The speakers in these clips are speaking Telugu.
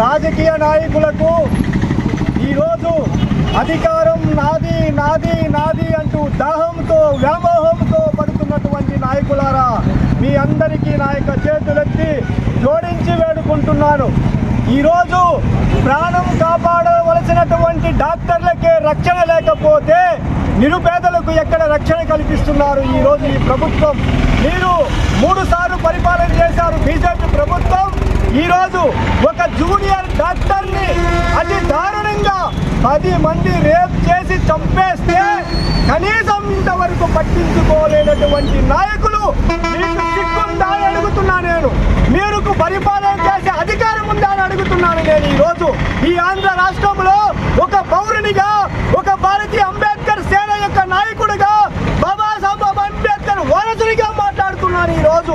రాజకీయ నాయకులకు ఈరోజు అధికారం నాది నాది నాది అంటూ దాహంతో వ్యామోహంతో పడుతున్నటువంటి నాయకులారా మీ అందరికీ నా యొక్క చేతులెత్తి జోడించి వేడుకుంటున్నాను. ఈరోజు ప్రాణం కాపాడవలసినటువంటి డాక్టర్లకే రక్షణ లేకపోతే నిరుపేదలకు ఎక్కడ రక్షణ కల్పిస్తున్నారు ఈరోజు ఈ ప్రభుత్వం? మీరు మూడుసార్లు పరిపాలన చేశారు బీజేపీ ప్రభుత్వం. ఈరోజు ఒక జూనియర్ డాక్టర్ని అతి దారుణంగా పది మంది రేప్ చేసి చంపేస్తే కనీసం ఇంతవరకు పట్టించుకోలేనటువంటి నాయకులు మీకు సిగ్గుందా అని అడుగుతున్నా నేను. మీరు పరిపాలన చేసే అధికారం ఉందా అని అడుగుతున్నాను నేను ఈరోజు. ఈ ఆంధ్ర రాష్ట్రంలో ఒక పౌరునిగా ఒక భారతీయ అంబేద్కర్ సేన యొక్క నాయకుడిగా బాబాసాహెబ్ అంబేద్కర్ వారసునిగా మాట్లాడుతున్నాను ఈ రోజు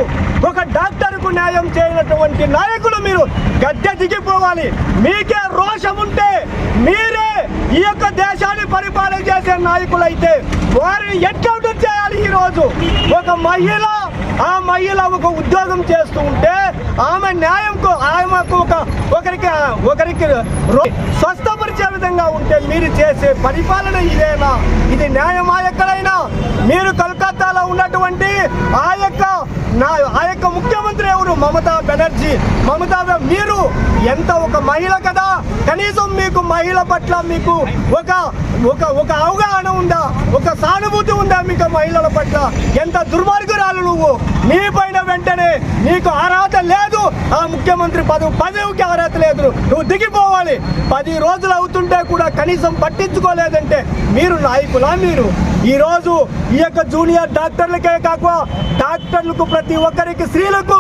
ఒక డాక్టర్కు న్యాయం చేయనటువంటి నాయకులు మీరు గద్దె దిగిపోవాలి. మీకే రోషం ఉంటే మీరే ఈ యొక్క దేశాన్ని పరిపాలన చేసే నాయకులైతే వారిని ఎన్కౌంటర్ చేయాలి ఈ రోజు ఒక మహిళ ఆ మహిళ ఒక ఉద్యోగం చేస్తూ ఉంటే ఆమె న్యాయంకు ఆమెకు ఒక ఒకరికి ఒకరికి రో- స్వస్థపరిచే విధంగా ఉంటే మీరు చేసే పరిపాలన ఇదేనా? ఇది న్యాయమా ఎక్కడైనా? మీరు కలకత్తాలో ఉన్నటువంటి ఆ యొక్క నా ఆ యొక్క ముఖ్యమంత్రి ఎవరు? మమతా బెనర్జీ. మమతా మీరు ఎంత ఒక మహిళ కదా? కనీసం మీకు మహిళ పట్ల మీకు ఒక ఒక ఒక అవగాహన ఉందా? ఒక సానుభూతి ఉందా మీకు మహిళల పట్ల? ఎంత దుర్మార్గురాలు నువ్వు? నీ పైన వెంటనే నీకు ఆర ఆ ముఖ్యమంత్రి పదవి పదవికి అర్హత లేదు. నువ్వు దిగిపోవాలి. పది రోజులు అవుతుంటే కూడా కనీసం పట్టించుకోలేదంటే మీరు నాయకులా మీరు? ఈ రోజు ఈ యొక్క జూనియర్ డాక్టర్లకే కాక డాక్టర్లకు ప్రతి ఒక్కరికి స్త్రీలకు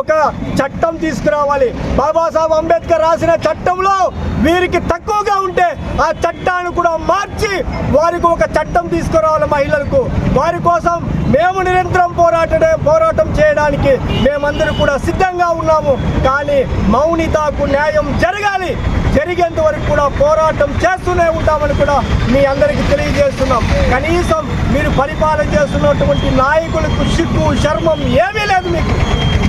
ఒక చట్టం తీసుకురావాలి. బాబాసాహెబ్ అంబేద్కర్ రాసిన చట్టంలో వీరికి తక్కువగా ఉంటే ఆ చట్టాన్ని కూడా మార్చి వారికి ఒక చట్టం తీసుకురావాలి మహిళలకు. వారి కోసం మేము నిరంతరం పోరాటడే పోరాటం చేయడానికి మేమందరూ కూడా సిద్ధంగా ఉన్నాము. కానీ మౌనితకు న్యాయం జరగాలి. జరిగేంత వరకు కూడా పోరాటం చేస్తూనే ఉంటామని కూడా మీ అందరికీ తెలియజేస్తున్నాం. కనీసం మీరు పరిపాలన చేస్తున్నటువంటి నాయకులకు సిగ్గు శర్మం ఏమీ లేదు మీకు.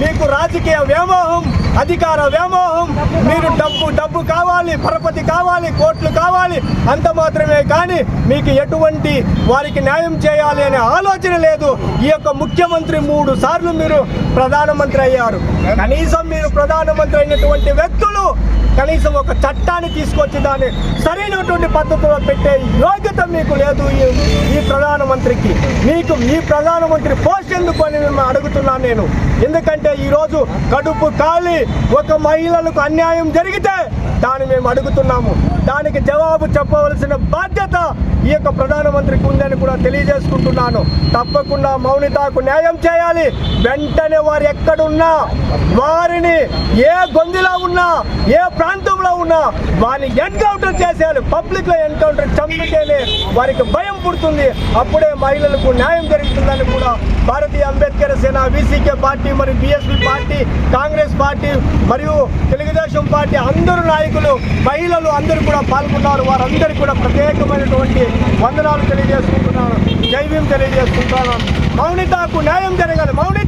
మీకు రాజకీయ వ్యామోహం అధికార వ్యామోహం. మీరు డబ్బు డబ్బు కావాలి పరపతి కావాలి కోట్లు కావాలి అంత మాత్రమే కానీ మీకు ఎటువంటి వారికి న్యాయం చేయాలి అనే ఆలోచన లేదు. ఈ యొక్క ముఖ్యమంత్రి మూడు సార్లు మీరు ప్రధానమంత్రి అయ్యారు. కనీసం మీరు ప్రధానమంత్రి అయినటువంటి వ్యక్తులు కనీసం ఒక చట్టాన్ని తీసుకొచ్చి దాన్ని సరైనటువంటి పద్ధతిలో పెట్టే యోగ్యత మీకు లేదు ఈ ఈ ప్రధానమంత్రికి. మీకు ఈ ప్రధానమంత్రి పోస్ట్ ఎందుకు అని మేము అడుగుతున్నాను నేను. ఎందుకంటే ఈరోజు కడుపు ఖాళీ ఒక మహిళలకు అన్యాయం జరిగితే దాన్ని మేము అడుగుతున్నాము. దానికి జవాబు చెప్పవలసిన బాధ్యత ఈ యొక్క ప్రధానమంత్రికి ఉందని కూడా తెలియజేసుకుంటున్నాను. తప్పకుండా మౌనితకు న్యాయం చేయాలి. వెంటనే వారు ఎక్కడున్నా వారిని ఏ గొంతులో ఉన్నా ఏ ప్రాంతంలో ఉన్న వారిని ఎన్కౌంటర్ చేసేయాలి. పబ్లిక్లో ఎన్కౌంటర్ చంపితేనే వారికి భయం పుడుతుంది. అప్పుడే మహిళలకు న్యాయం జరుగుతుందని కూడా భారతీయ అంబేద్కర్ సేన వీసీకే పార్టీ మరియు బీఎస్పీ పార్టీ కాంగ్రెస్ పార్టీ మరియు తెలుగుదేశం పార్టీ అందరు నాయకులు మహిళలు అందరూ కూడా పాల్గొన్నారు. వారందరికీ కూడా ప్రత్యేకమైనటువంటి వందనాలు తెలియజేసుకుంటున్నాను. జై తెలియజేసుకుంటున్నాను. మౌనితకు న్యాయం జరగాలి. మౌని